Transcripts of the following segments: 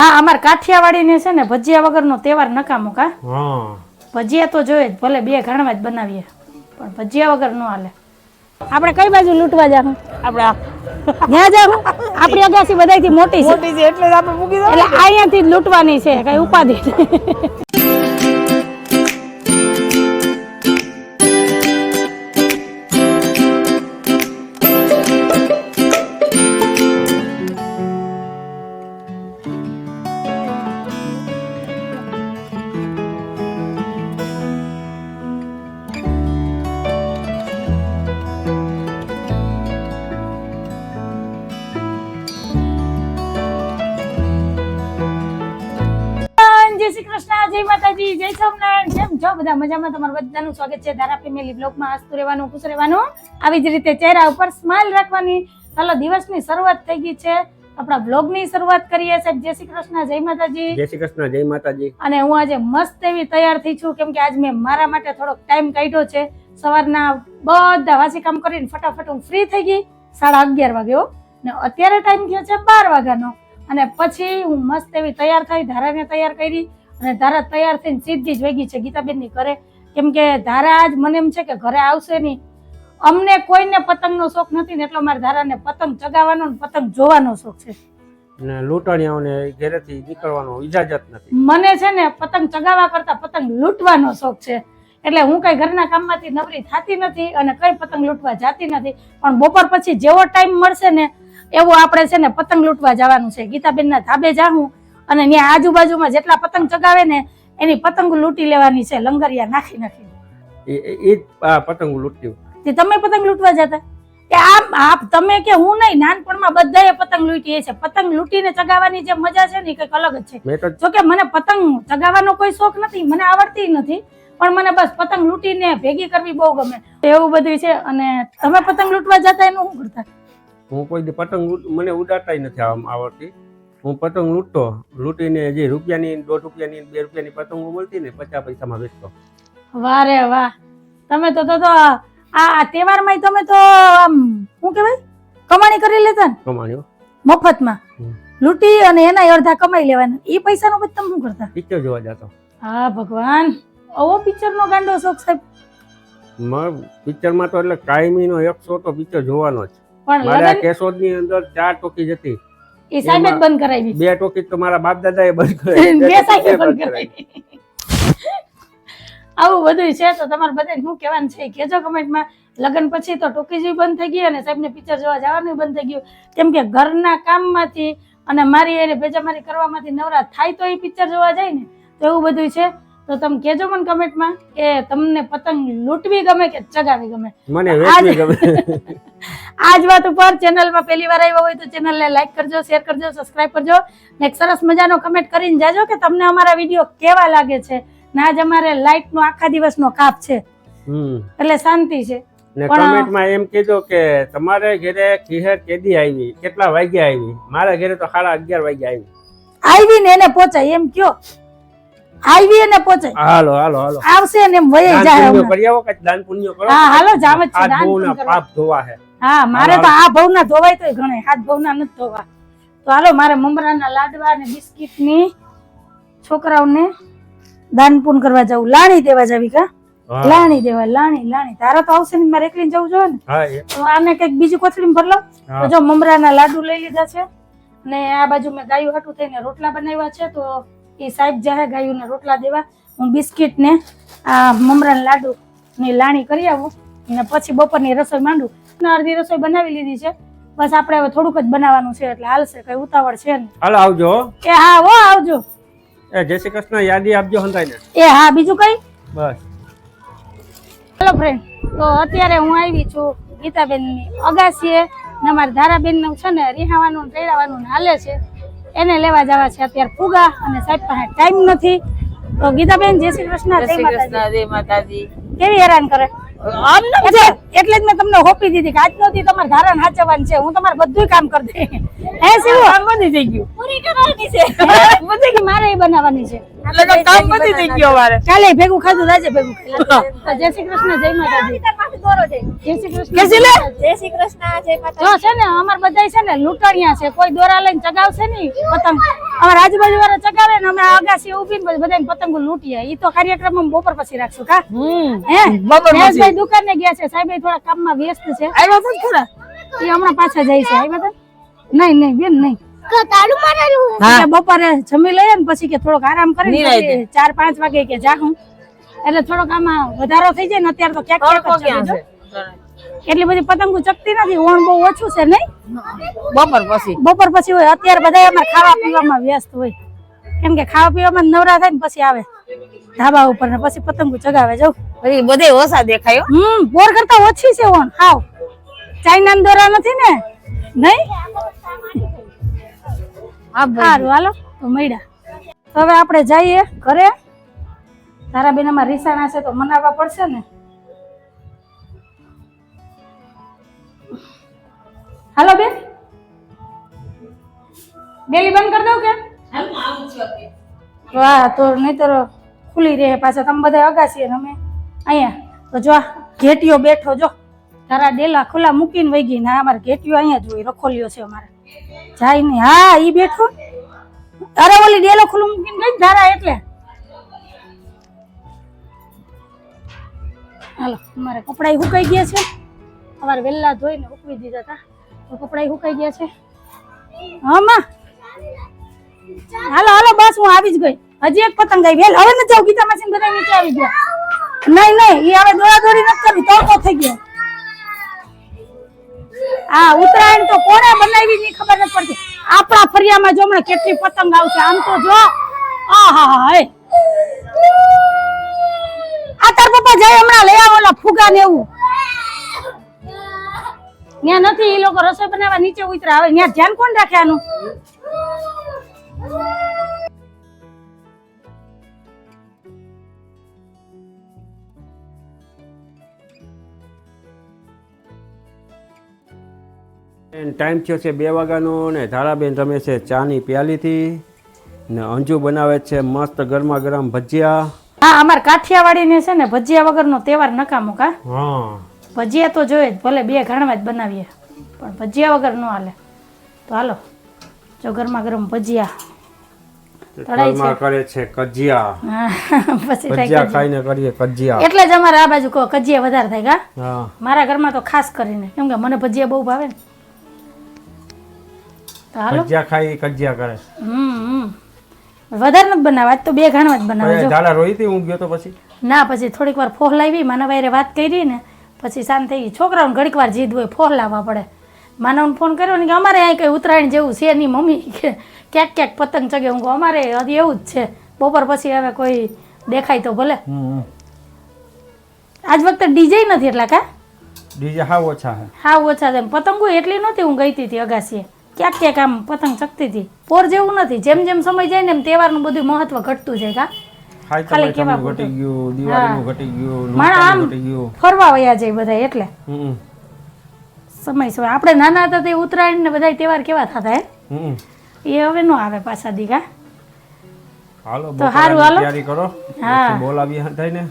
હા અમાર કાઠિયાવાડીને છે ને ભજીયા વગરનો તહેવાર નકામો કા? હા. ભજીયા તો જોઈએ જ ભલે બે ઘણવા જ બનાવીએ પણ ભજીયા વગર ન હાલે. આપણે કઈ બાજુ લૂંટવા જાવ આપણે. ત્યાં જાવું આપણી અગાસી બધાયથી મોટી છે. મોટી છે એટલે જ આપણે મૂકી દો એટલે અહીંયાથી જ લૂંટવાની છે કઈ ઉપાધિ જય શ્રી કૃષ્ણ જય માતાજી જય સ્વામિનારાયણ. કેમ છો? બધા મજામાં? તમારું બધાનું સ્વાગત છે ધારા ફેમિલી બ્લોગમાં. હસતું રહેવાનું ખુશ રહેવાનું. આવી જ રીતે ચહેરા ઉપર સ્માઇલ રાખવાની. ચાલો દિવસની શરૂઆત થઈ ગઈ છે. આપણા બ્લોગની શરૂઆત કરીએ. સાહેબ જય શ્રી કૃષ્ણ જય માતાજી. જય શ્રી કૃષ્ણ જય માતાજી. અને હું આજે મસ્ત એવી તૈયાર થઈ છું કેમ કે આજ મેં મારા માટે થોડોક ટાઈમ કાઢ્યો છે. સવારના બધા વાસી કામ કરીને ફટાફટ હું ફ્રી થઈ ગઈ. સાડા અગિયાર વાગ્યો ને અત્યારે ટાઈમ થયો છે બાર વાગ્યાનો. અને પછી હું મસ્ત એવી તૈયાર થઈ ધારાને તૈયાર કરી અને ધારા તૈયાર થઈને સીધી જ વેગી છે ગીતાબેનની ઘરે. કેમ કે ધારા આજ મને એમ છે કે ઘરે આવશે નહીં. અમને કોઈને પતંગનો શોખ નથી ને એટલો મારે ધારાને પતંગ ચગાવવાનો ને પતંગ જોવાનો શોખ છે. ને લૂંટણીઓને ઘરેથી નીકળવાનો ઇજાજત નથી. મને છે ને પતંગ ચગાવવા કરતા પતંગ લૂંટવાનો શોખ છે. એટલે હું કઈ ઘરના કામમાંથી નવરી થતી નથી અને કઈ પતંગ લૂંટવા જાતી નથી. પણ બપોર પછી જેવો ટાઈમ મળશે ને એવો આપણે છે ને પતંગ લૂંટવા જવાનું છે. ગીતાબેનના ધાબે જાઉં અને ત્યાં આજુબાજુમાં જેટલા પતંગ ચગાવે ને એની પતંગ લૂંટી લેવાની છે. લંગરિયા નાખી નાખી. એ પતંગ તમે પતંગ લૂંટવા જતા? કે આમ આપ તમે કે હું નહીં નાનપણમાં બધાએ પતંગ લૂંટીએ છે. પતંગ લૂંટીને ચગાવવાની જે મજા છે ને કંઈક અલગ જ છે. જો તો જોકે મને પતંગ ચગાવવાનો કોઈ શોખ નથી મને આવડતી નથી પણ મને બસ પતંગ લૂંટીને ભેગી કરવી બહુ ગમે. એવું બધું છે અને તમે પતંગ લૂંટવા જતા એનું શું કરતા? હું કોઈ પતંગ મને ઉડાડતાય નથી આવડતી. હું પતંગ લૂંટતો લૂંટીને જે રૂપિયાની દોઢ રૂપિયાની બે રૂપિયાની પતંગો મળતી ને પચાસ પૈસામાં વેચતો. વાહ રે વાહ. તમે તો તો તો આ તહેવારમાં તમે તો આમ શું કહેવાય? કમાણી કરી લેતા ને? કમાણીઓ મફતમાં. લૂંટી અને એના અડધા કમાઈ લેવાના. એ પૈસાનો પછી તમે શું કરતા? પિક્ચર જોવા જતો. હા ભગવાન. આવો પિક્ચરનો ગાંડો શોખ સાહેબ. પિક્ચરમાં તો એટલે કાયમીનો એક શો તો પિક્ચર જોવાનો જ. પણ મારા કેશોદની અંદર ચાર ટોકી હતી. એ સાહેબે જ બંધ કરાવી. બે ટોકી તો મારા બાપ દાદાએ બંધ બે કરાવી બંધ કરાવી. આવું બધું છે તો તમારે બધા શું કહેવાનું છે કેજો કમેન્ટમાં. લગ્ન પછી તો ટોકી જેવી બંધ થઈ ગઈ અને સાહેબને પિક્ચર જોવા જવાનું બંધ થઈ ગયું. કેમ કે ઘરના કામમાંથી અને મારી એને ભેજામારી કરવામાંથી નવરા થાય તો એ પિક્ચર જોવા જાય ને. તો એવું બધું છે. તો તમે કહેજો મને કમેન્ટમાં કે તમને પતંગ લૂંટવી ગમે કે ચગાવી ગમે? મને વેચવી ગમે. આજ વાત ઉપર ચેનલમાં પહેલી વાર આવ્યા હોય તો ચેનલને લાઈક કરજો શેર કરજો સબસ્ક્રાઇબ કરજો ને સરસ મજાનો કમેન્ટ કરીને જાજો કે તમને અમારા વીડિયો કેવા લાગે છે. ને આજ અમારે લાઈટ નો આખા દિવસનો કાપ છે. એટલે શાંતિ છે. ને પણ- કમેન્ટમાં એમ કીધું કે તમારે ઘરે ખીહર કેદી આવી? કેટલા વાગ્યા આવી? મારા ઘરે તો સાડા અગિયાર વાગ્યા આવી. આવી ને એને પહોંચાય એમ કયો? આવી અને પહોંચાય હાલો હાલો હાલો. આવશે ને એમ વયે જાય હમણાં. કઈ દાન પુણ્ય કરો? હા હાલો જામ જ છે દાન પાપ ધોવા હે હા મારે તો આ ભવના ધોવાય તોય ઘણે હાથ ભવના નથી ધોવા. તો હાલો મારે મમરાના લાડવા ને બિસ્કિટની છોકરાઓને દાન પૂન કરવા જવું લાણી દેવા જાવી કા? લાણી દેવા લાણી લાણી. તારા તો આવશે ને મારે એકલી જવું જોઈએ ને? તો આને કંઈક બીજું કોથળીમાં ભર લો તો જો મમરાના લાડુ લઈ લીધા છે. ને આ બાજુ મેં ગાયું હાટું થઈને રોટલા બનાવ્યા છે તો એ સાહેબ જાહે ગાયુંને રોટલા દેવા. હું બિસ્કિટ ને આ મમરાના લાડુ ની લાણી કરી આવું અને પછી બપોરની રસોઈ માંડું. અને અડધી રસોઈ બનાવી લીધી છે. બસ આપણે હવે થોડુંક જ બનાવવાનું છે એટલે હાલશે કઈ ઉતાવળ છે ને હાલ આવજો. એ હા હો આવજો. એ જય શ્રી કૃષ્ણ યાદી આપજો હંધાઈને એ હા બીજું કઈ? બસ. હેલો ફ્રેન્ડ તો અત્યારે હું આવી છું ગીતાબેનની અગાસીએ ને અમારા ધારાબેનનું છે ને રિહાવાનું ને ને હાલે છે. એને લેવા જવા છે અત્યારે ફુગા અને સાહેબ પાસે ટાઈમ નથી. તો ગીતાબેન જય શ્રી કૃષ્ણ જય માતાજી. કૃષ્ણ જય માતાજી. કેવી હેરાન કરે? એટલે જ મેં તમને હોપી દીધી કે આજ દી તમારે ધારણ સાચવવાનું છે હું તમારે બધું કામ કરી દે હે શિવો. કામ બધી થઈ ગયું. પૂરી કરવાની છે. બધી કે મારે એ બનાવવાની છે. એટલે કામ બધી થઈ ગયું અમારે. કાલે ભેગું ખાધું રાજે ભેગું જય શ્રી કૃષ્ણ જય માતાજી. જય શ્રી કૃષ્ણ જય શ્રી કૃષ્ણ જય માતાજી. જો છે ને અમાર બધાય છે ને લૂંટણિયા છે. કોઈ દોરા લઈને ચગાવશે નહીં પતંગ. અમારા આજુબાજુ વાળા ચગાવે ને અમે અગાસી ઊભી ને બધાને પતંગો લૂંટીએ ઈ તો કાર્યક્રમ બપોર પછી રાખશું કા? હમ. હે? બપોર પછી. દુકાને ગયા છે. સાહેબ થોડા કામમાં વ્યસ્ત છે. આવ્યા તો ખરા? એ હમણાં પાછા જાય છે. આવ્યા તા નહીં નહીં બેન નહીં. હા. બપોરે જમી લઈએ ને પછી કે થોડોક આરામ કરી ચાર પાંચ વાગે કે જાગું એટલે થોડોક આમાં વધારો થઈ જાય ને અત્યારે તો ક્યાંક. એટલી બધી પતંગો ચકતી નથી ઓણ બહુ ઓછું છે નહીં? બપોર પછી. બપોર પછી હોય અત્યારે બધા અમારે ખાવા પીવામાં વ્યસ્ત હોય. કેમ કે ખાવા પીવામાં નવરા થાય ને પછી આવે. ધાબા ઉપર ને પછી પતંગો ચગાવે જવું પછી બધે ઓછા દેખાય હમ બોર કરતા ઓછી છે ઓણ હાવ. ચાઇના દોરા નથી ને? નહીં? સારું, હાલો. તો મળ્યા. તો હવે આપણે જઈએ ઘરે. તારા બેન અમારે રીસાણા છે તો મનાવવા પડશે ને? હાલો, બેન. બેલી બંધ કરી દઉં કે? વાહ, તો નહીતર ખુલી રહે પાછા. તમે બધા અગાસી અમે. અહીંયા. તો જો આ ઘેટીયો બેઠો જો. તારા ડેલા ખુલ્લા મૂકીને વહી ગઈ ને અમારે ઘેટીઓ અહીંયા જ રખોલિયો છે અમારે. જાય નહીં હા, ઈ બેઠો. અરે ઓલી ડેલો ખુલ્લું મૂકીને ગઈ ધારા એટલે. હાલો, અમારે કપડાય સુકાઈ ગયા છે. અમારે વેલા ધોઈને ઉકવી દીધા હતા તો કપડાય સુકાઈ ગયા છે. હા, માં. હાલો હાલો, બસ, હું આવી જ ગઈ. હજી એક પતંગ આવી. વેલ, હવે ન આવું. ગીતા માસી બધા નીચે આવી ગયા. નહીં નહીં એ હવે દોડા દોડી નથી કરવી. તડકો થઈ ગયો. આ ઉત્તરાયણ તો કોણે બનાવી ની ખબર નથી પડતી. આપણા ફરિયામાં જો હમણાં કેટલી પતંગ આવશે. આમ તો જો. આહા, હે. આ તાર પપ્પા જાય હમણાં લઈ આવો, ઓલા ફુગા ને એવું. ત્યાં નથી એ લોકો રસોઈ બનાવવા નીચે ઉતરા. આવે ત્યાં ધ્યાન કોણ રાખે આનું? ટાઈમ થયો છે બે વાગ્યાનો ને ધારાબેન રમે છે ચાની પ્યાલીથી. ને અંજુ બનાવે છે મસ્ત ગરમા ગરમ ભજીયા. હા અમાર કાઠિયાવાડીને છે ને ભજીયા વગરનો તહેવાર નકામો કા? હા. ભજીયા તો જોઈએ જ ભલે બે ઘણમાં જ બનાવીએ પણ ભજીયા વગર ન હાલે. તો હાલો જો ગરમા ગરમ ભજીયા. ઘરમાં કરે છે કજિયા. પછી કજિયા. ખાઈને કરીએ કજિયા. એટલે જ અમારે આ બાજુ કજિયા વધારે થાય કા? મારા ઘરમાં તો ખાસ કરીને કેમ કે મને ભજીયા બહુ ભાવે ને. ભજીયા ખાઈ કજિયા કરે. હમ વધારે નથી બનાવવા આજ તો બે ઘણવા જ બનાવે જો. ઝાડા રોઈ હતી હું ગયો તો પછી? ના પછી થોડીક વાર ફોહ લાવી માનવ વાયરે વાત કરી ને પછી શાંત થઈ ગઈ. છોકરાઓને ઘડીક વાર જીદ હોય ફોહ લાવવા પડે. માનવને ફોન કર્યો ને કે અમારે અહીં કઈ ઉત્તરાયણ જેવું છે નહીં મમ્મી. કે ક્યાંક ક્યાંક પતંગ ચગે. હું અમારે હજી એવું જ છે. બપોર પછી હવે કોઈ દેખાય તો ભલે. આજ વખતે ડીજે નથી એટલા કા? ડીજે હા ઓછા હા ઓછા છે. પતંગો એટલી નહોતી હું ગઈ હતી અગાસીએ. ક્યાંક ક્યાંક આમ પતંગ ચકતી હતી. પોર જેવું નથી. જેમ જેમ સમય જાય ને એમ તહેવારનું બધું મહત્વ ઘટતું જાય કા? ખાલી કેવા ઘટી ગયું દિવાળીનું ઘટી ગયું માણા આમ ફરવા વયા જાય બધા એટલે. સમય સમય. આપણે નાના હતા તે ઉત્તરાયણ ને બધા તહેવાર કેવા થતા હે? એ હવે નો આવે પાછા દીકા હાલો તો હારું હાલો. તૈયારી કરો. હા. બોલાવી બોલાવીએ થાય ને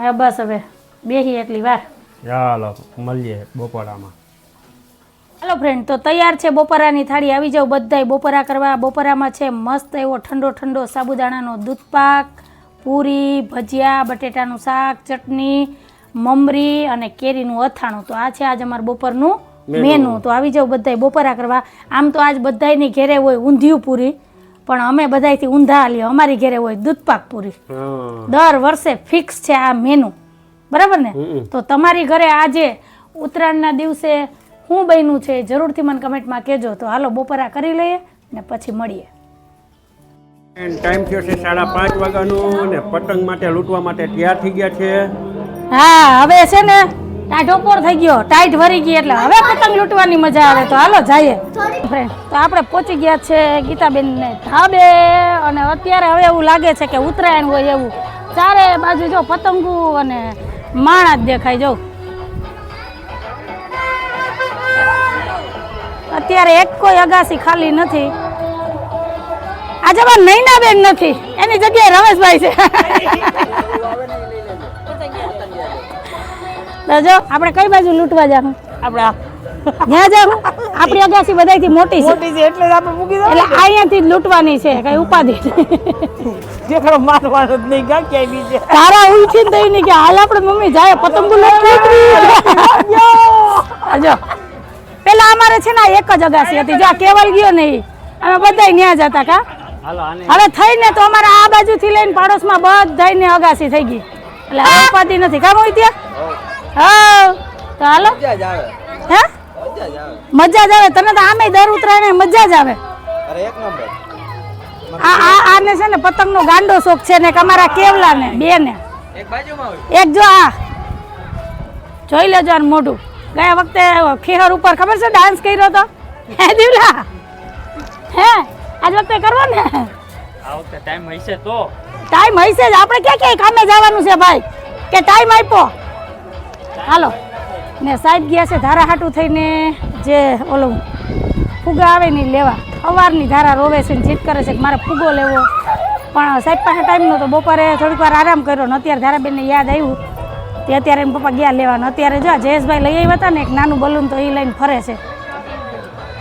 હવે બસ હવે. બેહી એટલી વાર. ચાલો મળીએ બપોરામાં. હાલો ફ્રેન્ડ તો તૈયાર છે બપોરાની થાળી. આવી જાવ બધાય. બપોરા કરવા બપોરામાં છે મસ્ત એવો ઠંડો ઠંડો સાબુદાણાનો દૂધપાક પૂરી ભજીયા બટેટાનું શાક ચટણી મમરી અને કેરીનું અથાણું. તો આ છે આજ અમારું બપોરનું મેનુ. તો આવી જાવ બધાય બપોરા કરવા. આમ તો આજ બધાયની ઘેરે હોય ઊંધિયું પૂરી પણ અમે બધાયથી ઊંધા લઈએ અમારી ઘેરે હોય દૂધપાક પૂરી. દર વર્ષે ફિક્સ છે આ મેનુ. બરાબર ને? તો તમારી ઘરે આજે ઉત્તરાયણના દિવસે શું બન્યું છે જરૂરથી મને કમેન્ટમાં કહેજો. તો હાલો બપોરા કરી લઈએ ને પછી મળીએ. ટાઈમ થયો છે સાડા પાંચ વાગ્યાનો ને પતંગ માટે લૂંટવા માટે તૈયાર થઈ ગયા છે. હા હવે છે ને ટાઢો પોર થઈ ગયો. ટાઈટ ભરી ગઈ એટલે હવે પતંગ લૂંટવાની મજા આવે. તો હાલો જઈએ. ફ્રેન્ડ તો આપણે પહોંચી ગયા છે ગીતાબેન ને ધાબે અને અત્યારે હવે એવું લાગે છે કે ઉત્તરાયણ હોય એવું. ચારે બાજુ જો પતંગો અને માણા જ દેખાય જો. અત્યારે એક કોઈ અગાસી ખાલી નથી. આજે અમારે નૈનાબેન નથી. એની જગ્યાએ રમેશભાઈ છે. જો આપણે કઈ બાજુ લૂંટવા જવાનું આપણે આ. ત્યાં આપણી અગાસી બધાયથી મોટી છે. મોટી છે એટલે આપણે મૂકી એટલે અહીંયાથી લૂંટવાની છે કઈ ઉપાધિ જે જેકડો મારવાનો જ નહીં ગા ક્યાંય બીજે. તારા ઉઠીને તો એની કે હાલ આપણે મમ્મી જાય પતંગ લૂંટવી જો. પેલા અમારે છે ને એક જ અગાસી હતી જો આ કેવલ ગયો નહીં અમે બધા ન્યા જતા કા? હવે થઈને તો અમારે આ બાજુથી લઈને પાડોશમાં બધાયને અગાસી થઈ ગઈ. એટલે હવે ઉપાધિ નથી કામ હોય ત્યાં? હા તો હાલો. હે? મજા જ આવે. તને તો આમે દર ઉતરાય મજા જ આવે. આ આ આને છે ને પતંગનો ગાંડો શોખ છે ને અમારા કેવલા ને બે ને એક જો આ. જોઈ લેજો આનું મોઢું. ગયા વખતે ખેહર ઉપર ખબર છે ડાન્સ કર્યો તો? હે દીવલા? હે? આજ વખતે કરવો ને? આ વખતે ટાઈમ હશે તો. ટાઈમ હશે જ. આપણે ક્યાં ક્યાંય કામે જવાનું છે ભાઈ? કે ટાઈમ આપ્યો? હાલો. ને સાહેબ ગયા છે ધારા હાટું થઈને જે ઓલું ફુગા આવે ને લેવા. અવારની ધારા રોવે છે ને જીત કરે છે કે મારે ફુગો લેવો. પણ સાહેબ પાસે ટાઈમ નહોતો. બપોરે થોડીક વાર આરામ કર્યો ને અત્યારે ધારાબેનને યાદ આવ્યું. તે અત્યારે એમ પપ્પા ગયા લેવાનો. અત્યારે જો જયેશભાઈ લઈ આવ્યા હતા ને, એક નાનું બલૂન તો એ લઈને ફરે છે.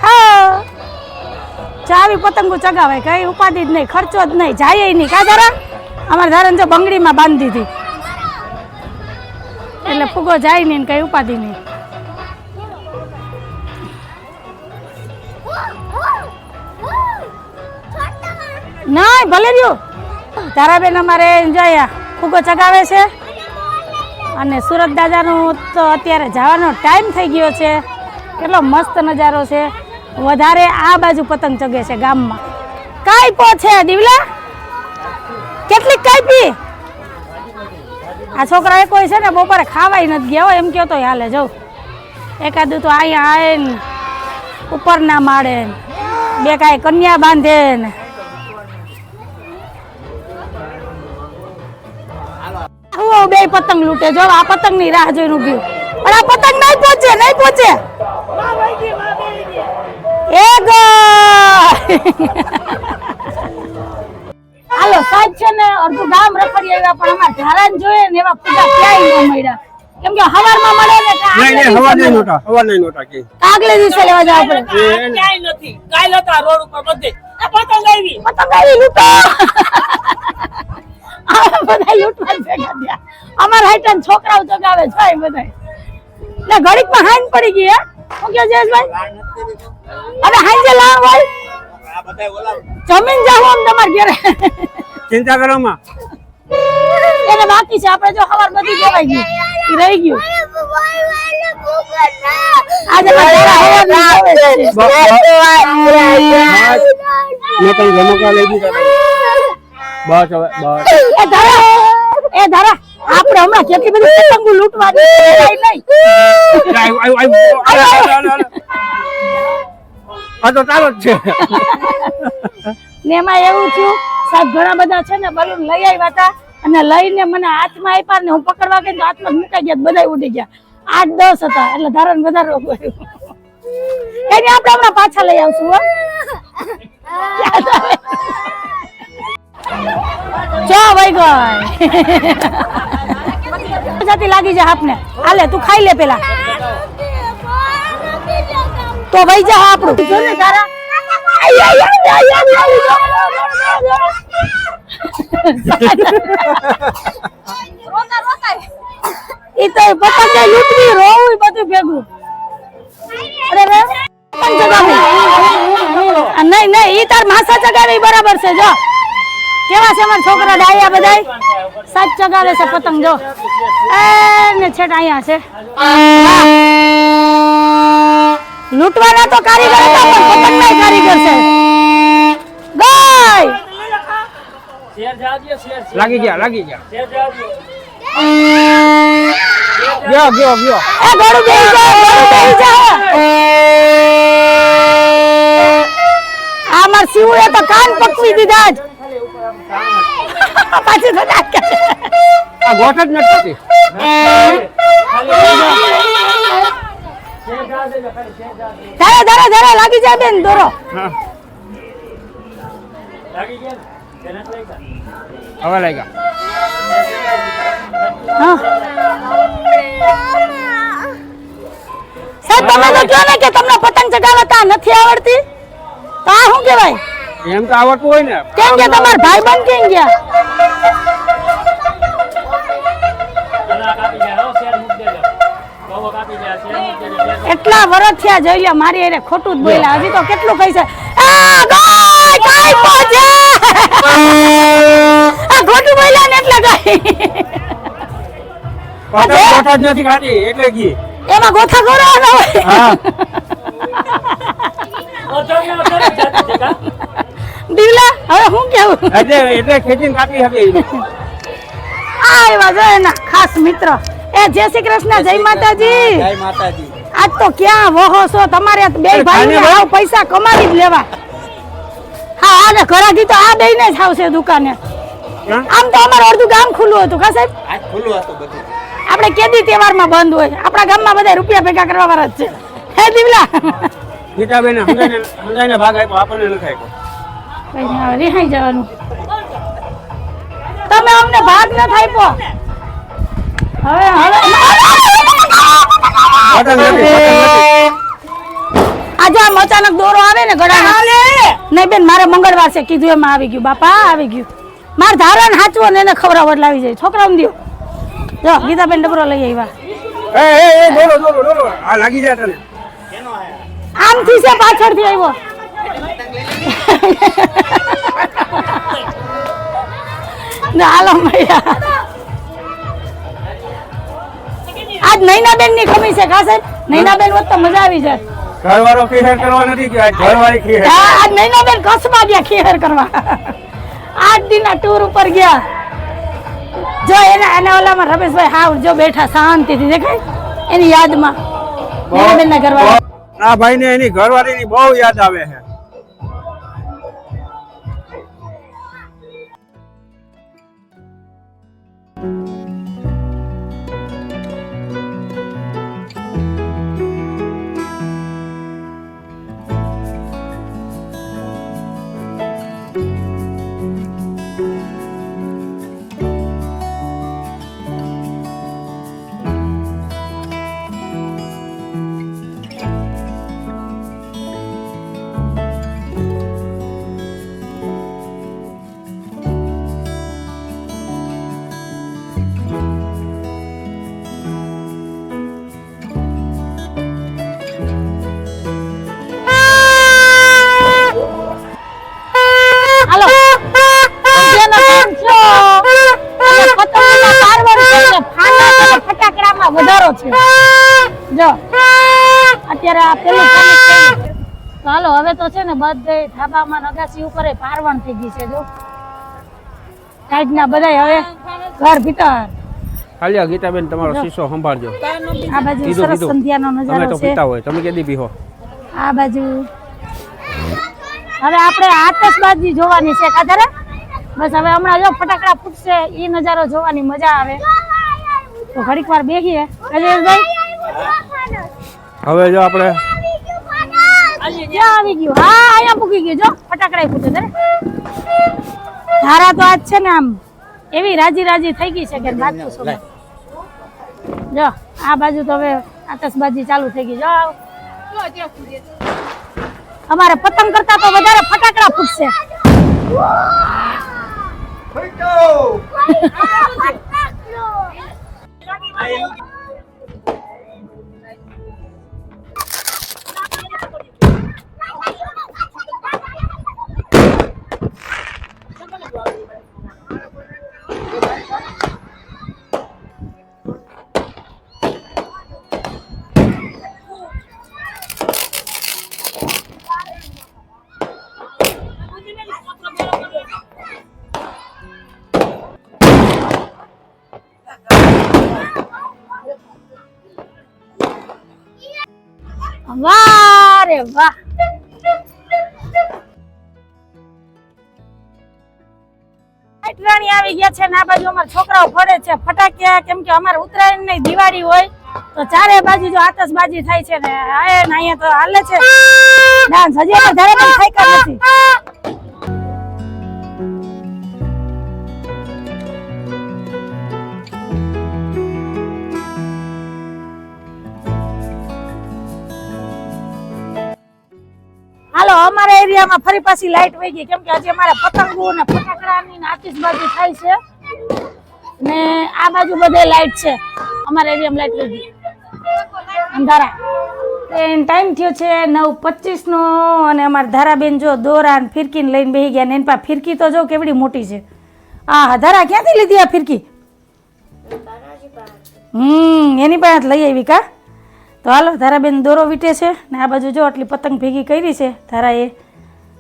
હા. ચાવી પતંગો ચગાવે, કઈ ઉપાધિ જ નહીં, ખર્ચો જ નહીં, જાય નહીં. કા ધારા અમારે ધારણ જો બંગડીમાં બાંધી હતી એટલે ફૂગો જાય નહીં ને કઈ ઉપાધિ નહીં. નહીં ભલે રહ્યું. તારાબેન અમારે જોયા, ફૂગો ચગાવે છે. અને સુરત દાદાનું તો અત્યારે જવાનો ટાઈમ થઈ ગયો છે. કેટલો મસ્ત નજારો છે. વધારે આ બાજુ પતંગ ચગે છે ગામમાં. કાંઈ છે, દીવલા? કેટલીક કાંઈપી આ છોકરા કોઈ છે ને બપોરે ખાવાય નથી ગયા એમ કહેતો હાલે જવું એકાદું તો અહીંયા આવે ને ઉપરના માળે બે કાંઈ કન્યા બાંધે ને. હું બે પતંગ લૂટે જો આ પતંગની રાહ જોઈને ઊભી પણ આ પતંગ નહીં પહોંચે નહીં પહોંચે એ ગઈ. હાલો સાહેબ છે ને અડધું ગામ રખડી આવ્યા પણ અમારે ધારાને જોઈએ ને એવા પૂજા ક્યાંય ન મળ્યા. કેમ કે હવારમાં મળે ને નહીં નહીં હવા નહીં નોટા હવા નહીં નોટા કે આગલે દિવસે લેવા જવા ક્યાંય નથી. કાલ હતા રોડ ઉપર બધે. પતંગ આવી. પતંગ આવી લૂંટો. આ બધા લૂંટવા ભેગા થયા. અમારા હાઈટન છોકરાઓ ચગાવે છે એ બધા ને ઘડીકમાં હાંજ પડી ગઈ હે? શું કહો જયેશભાઈ હવે હાંજે લાવો ભાઈ જમીન જાવ આમ તમારે ઘરે. ચિંતા કરવામાં એને બાકી છે આપણે જો ખબર બધી જવાય ગયું રહી ગયું. આજે બધા હવારનું આવે છે. મેં કઈ રમકડા લઈ દીધા બસ હવે બસ. એ ધારા એ ધારા આપણે હમણાં કેટલી બધી પતંગો લૂંટવાની. આ તો ચાલો જ છે. ને એમાં એવું થયું સાહેબ ઘણા બધા છે ને બલૂન લઈ આવ્યા હતા અને લઈને મને હાથમાં આપ્યા ને હું પકડવા ગઈ તો હાથમાં મૂકાઈ ગયા બધા ઉડી ગયા. આઠ દસ હતા એટલે ધારણ વધારે રોગ આવ્યું આપણે હમણાં પાછા લઈ આવશું હો. ચો ભાઈ ગઈ જાતી લાગી જા આપને હાલે, તું ખાઈ લે પેલા. તો ભાઈ જા આપણું જો ને તારા. ઈ તો પતંગ લૂંટવી, રોવું બધું ભેગું. નહીં નહીં, ઈ તાર માસા જગાવી બરાબર છે, જો. કેવા છે મારા છોકરા ડાયા બધાય? સાત ચગાવે છે પતંગ જો. એ ને છેટ અહીંયા છે. લૂંટવાના તો કારીગર હતા પણ પતંગના કારીગર છે. ગઈ લાગી ગયા લાગી ગયા. શેર ગયો ગયો ગયો. એ ગળું બેહી જા ગળું બેહી જા આ માર શિવુએ તો કાન પકવી દીધા જ. પાછી તો નાખે આ ગોટ જ નથી. ધારે ધારે ધારે લાગી જાય બેન દોરો હવે લાગ્યા હા. સાહેબ તમે તો કહો ને કે તમને પતંગ ચગાવતા નથી આવડતી? તો આ શું કહેવાય? એમ તો આવડતું હોય ને. કેમ કે તમાર ભાઈ બંધ કેમ ગયા? એટલા વરસ થયા જોઈ લે મારી એને ખોટું જ બોલ્યા. હજી તો કેટલું કહી છે આ ગાય ગાય પહોંચે આ ખોટું બોલ્યા ને એટલે ગાય. પતંગ જ નથી ખાતી એટલે કી એમાં ગોથા ગોરવાના હોય. હા. દીવલા? હવે હું કેવું? એટલે એટલે ખેંચીને કાપી હવે આ એવા જો એના ખાસ મિત્ર. એ જય શ્રી કૃષ્ણ જય માતાજી. જય માતાજી. આજ તો ક્યાં વહો છો? તમારે બે ભાઈ. આવ પૈસા કમાવી જ લેવા. હા આને ઘરાકી તો આ બેને જ આવશે દુકાને. આમ તો અમારું અડધું ગામ ખુલ્લું હતું કા સાહેબ? આજ ખુલ્લું હતું બધું. આપણે કેદી તહેવારમાં બંધ હોય. આપણા ગામમાં બધા રૂપિયા ભેગા કરવા વાળા જ છે. હે દીવલા? ગીતાબેન સમજાઈને ભાગ આપ્યો આપણને નથી આપ્યો. કઈ રિહાઈ જવાનું. તમે અમને ભાગ ન થાય હવે હવે. આજે આમ અચાનક દોરો આવે ને ગળામાં. નહીં બેન મારે મંગળવાર છે કીધું એમાં આવી ગયું. બાપા આવી ગયું. મારે ધારણ હાચવો ને એને ખવડાવવા એટલે આવી જાય. છોકરાઓને દ્યો. જો ગીતાબેન ડબરો લઈ આવ્યા. એ એ એ દોરો દોરો દોરો. આ લાગી જાય તને. આમથી છે પાછળથી આવ્યો. હાલો મૈયા આજ નૈનાબેનની કમી છે કા સાહેબ? નૈનાબેન હોત તો મજા આવી જાય ઘરવાળો ખેર કરવા નથી કે ઘરવાળી હા, આજ નૈનાબેન કચ્છમાં ગયા ખેર કરવા. આઠ દિનના ટૂર ઉપર ગયા. જો એના એના ઓલામાં રમેશભાઈ હાવ જો બેઠા શાંતિથી દેખાય. એની યાદમાં નૈનાબેનના ઘરવાળા. આ ભાઈને એની ઘરવાળીની બહુ યાદ આવે છે. હાલો હવે તો છે ને બધે ધાબામાં નગાસી ઉપર પારવણ થઈ ગઈ છે જો. સાઈડના બધા હવે ઘર ભીતર. ખાલી ગીતાબેન તમારો શીશો સંભાળજો. આ બાજુ સરસ સંધ્યાનો નજારો છે તમે તો પીતા હોય તમે કેદી પીહો? આ બાજુ. હવે આપણે આતશબાજી જોવાની છે કાધરે બસ હવે હમણાં જો ફટાકડા ફૂટશે એ નજારો જોવાની મજા આવે. તો ઘડીક વાર બેગીએ અજયભાઈ હવે જો આપણે આવી ગયું. હા અહીંયા મૂકી ગયું જો. ફટાકડા ફૂટે તારે ધારા તો આજ છે ને આમ એવી રાજી રાજી થઈ ગઈ છે કે વાત જો આ બાજુ તો હવે આતશબાજી ચાલુ થઈ ગઈ. જો અમારે પતંગ કરતા તો વધારે ફટાકડા ફૂટશે. વાહ રે વાહ. રાણી આવી ગયા છે ને બાજુ અમારા છોકરાઓ ફરે છે ફટાક્યા કેમ કે અમારે ઉત્તરાયણની દિવાળી હોય, તો ચારે બાજુ જો આતશબાજી થાય છે ને, આ ને અહીંયા તો હાલે છે. ડાન્સ, હજી આપણે ધારે પણ થાક્યા નથી. હાલો અમારા એરિયામાં ફરી પાછી લાઈટ વહી ગઈ. કેમ કે આજે અમારે પતંગો ને ફટાકડાની આતિશબાજી થાય છે. ને આ બાજુ બધે લાઈટ છે. અમારા એરિયામાં લાઈટ વહી ગઈ. અંધારા. ટાઈમ થયો છે નવ પચીસ નો અને અમારા ધારાબેન જો દોરા ને ફિરકીને લઈને બેસી ગયા ને એની પાસે ફિરકી તો જો કેવડી મોટી છે. આ ધારા ક્યાંથી લીધી આ ફિરકી? હમ એની પાસે લઈ આવી કા? તો હાલો ધારાબેન દોરો વીટે છે ને આ બાજુ જો આટલી પતંગ ભેગી કરી છે ધારાએ.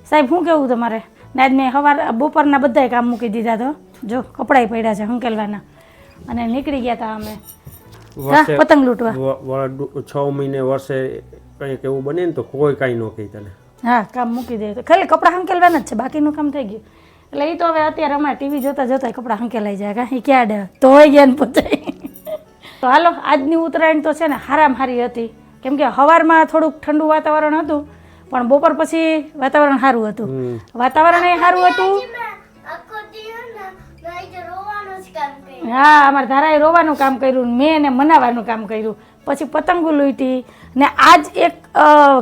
સાહેબ શું કેવું તમારે? ને આજ મેં સવાર બપોરના બધાય કામ મૂકી દીધા તો? જો કપડાય પડ્યા છે હંકેલવાના. અને નીકળી ગયા હતા અમે. પતંગ લૂંટવા. છ મહિને વર્ષે કંઈક એવું બને ને તો કોઈ કાંઈ ન કહી તને. હા કામ મૂકી દે. ખાલી કપડાં હંકેલવાના જ છે બાકીનું કામ થઈ ગયું. એટલે એ તો હવે અત્યારે અમારે ટીવી જોતા જોતા કપડાં હંકેલાઈ જાય. કાં એ ક્યાં હોય ગયા ને પચાય તો હાલો આજની ઉત્તરાયણ તો છે ને હારામ હારી હતી. કેમ કે હવારમાં થોડુંક ઠંડુ વાતાવરણ હતું પણ બપોર પછી વાતાવરણ સારું હતું. વાતાવરણ એ સારું હતું. હા અમારા ધારાએ રોવાનું કામ કર્યું મેં એને મનાવાનું કામ કર્યું. પછી પતંગો લૂંટી ને આજ એક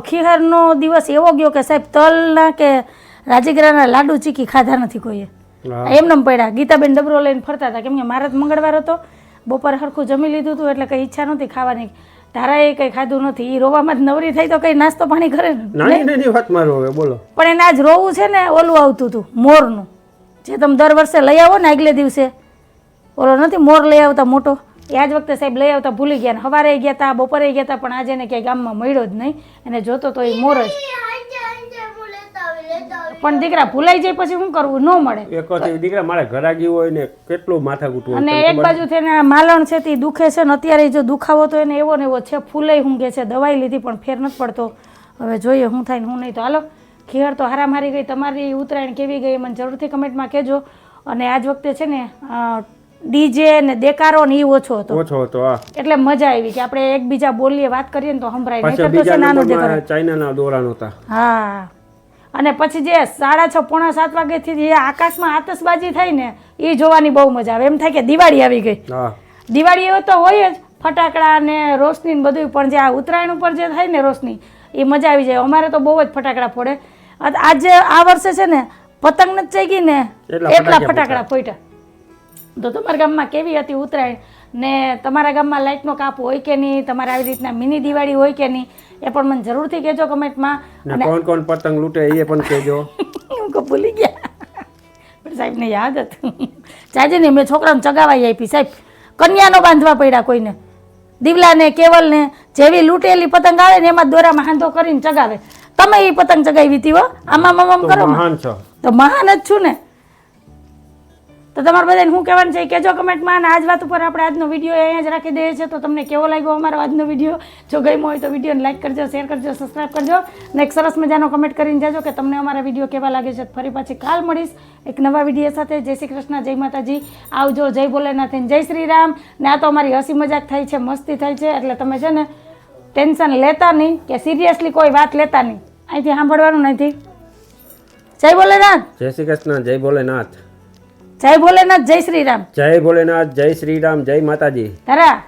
ખીહરનો દિવસ એવો ગયો કે સાહેબ તલના કે રાજગરાના લાડુ ચીકી ખાધા નથી કોઈએ. એમને પડ્યા. ગીતાબેન ડબરો લઈને ફરતા હતા. કેમ કે મારા મંગળવાર હતો. બપોરે સરખું જમી લીધું હતું એટલે કંઈ ઈચ્છા નહોતી ખાવાની. ધારાએ કંઈ ખાધું નથી. એ રોવામાં જ નવરી થઈ તો કંઈ નાસ્તો પાણી કરે નાની નાની બોલો. પણ એને આજ રોવું છે ને ઓલું આવતું હતું મોરનું. જે તમે દર વર્ષે લઈ આવો ને આગલે દિવસે. ઓલો નથી મોર લઈ આવતા મોટો? એ આજ વખતે સાહેબ લઈ આવતા ભૂલી ગયા ને. સવારે ગયા હતા બપોરે ગયા હતા પણ આજે એને ક્યાંય ગામમાં મળ્યો જ નહીં. એને જોતો તો એ મોર જ. હું પણ દીકરા ભૂલાઈ જાય પછી શું કરવું? ન મળે. એક વખત દીકરા મારે ઘરાગી હોય ને કેટલું માથા કૂટવું અને એક બાજુ આ માલણ છે તે દુખે છે ને અત્યારે જો દુખાવો તો એને એવો ને એવો છે ફૂલાઈ ઊંઘે છે દવાઈ લીધી પણ ફેર નથી પડતો. હવે જોઈએ શું થાય ને હું નહીં તો. હાલો ખીહર તો હારા મારી ગઈ તમારી ઉત્તરાયણ કેવી ગઈ મને જરૂરથી કમેન્ટમાં કહેજો. અને આજ વખતે છે ને ડીજે ને દેકારો ને એ ઓછો હતો. ઓછો હતો હા. એટલે મજા આવી કે આપણે એકબીજા બોલીએ વાત કરીએ ને તો સંભળાય. નહીં તો નાનો દેકારો ચાઇનાના દોરા નહોતા હા. અને પછી જે સાડા છ પોણા સાત વાગ્યાથી જે આકાશમાં આતશબાજી થાય ને એ જોવાની બહુ મજા આવે. એમ થાય કે દિવાળી આવી ગઈ. દિવાળી એવો તો હોય જ ફટાકડા ને રોશની ને બધું પણ જે આ ઉત્તરાયણ ઉપર જે થાય ને રોશની એ મજા આવી જાય. અમારે તો બહુ જ ફટાકડા ફોડે. આજે આ વર્ષે છે ને પતંગ નથી ચાઈ ગઈ ને એટલા ફટાકડા ફોટ્યા તો તમારા ગામમાં કેવી હતી ઉત્તરાયણ? ને તમારા ગામમાં લાઇટનો કાપ હોય કે નહીં તમારે આવી રીતના મિની દિવાળી હોય કે નહીં એ પણ મને જરૂરથી કહેજો કમેન્ટમાં. ને કોણ કોણ પતંગ લૂંટે એ પણ કહેજો. હું કો ભૂલી ગયા. પણ સાહેબને યાદ હતું. ચાજે ને મેં છોકરાને ચગાવાઈ આપી સાહેબ. કન્યાનો બાંધવા પડ્યા કોઈને. દીવલાને કેવલને જેવી લૂંટેલી પતંગ આવે ને એમાં દોરામાં હાંધો કરીને ચગાવે. તમે એ પતંગ ચગાવી હતી હો? આમાં આમ કરો મહાન છો. તો મહાન જ છું ને. તો તમારે બધાને શું કહેવાનું છે કહેજો કમેન્ટમાં. અને આજ વાત ઉપર આપણે આજનો વીડિયો અહીંયા જ રાખી દઈએ છીએ. તો તમને કેવો લાગ્યો અમારો આજનો વીડિયો? જો ગમ્યો હોય તો વિડીયોને લાઈક કરજો, શેર કરજો સબસ્ક્રાઈબ કરજો. અને એક સરસ મજાનો કમેન્ટ કરીને જાજો કે તમને અમારા વીડિયો કેવા લાગે છે. ફરી પાછી કાલ મળીશ એક નવા વીડિયો સાથે. જય શ્રી કૃષ્ણ, જય માતાજી. આવજો, જય ભોલેનાથ જય શ્રી રામ. ને આ તો અમારી હસી મજાક થાય છે, મસ્તી થાય છે. એટલે તમે છે ને ટેન્શન લેતા નહીં કે સિરિયસલી કોઈ વાત લેતા નહીં. અહીંથી સાંભળવાનું નથી. જય ભોલેનાથ. જય શ્રી કૃષ્ણ, જય ભોલેનાથ. જય ભોલેનાથ જય શ્રી રામ જય ભોલેનાથ જય શ્રી રામ જય માતાજી. તારા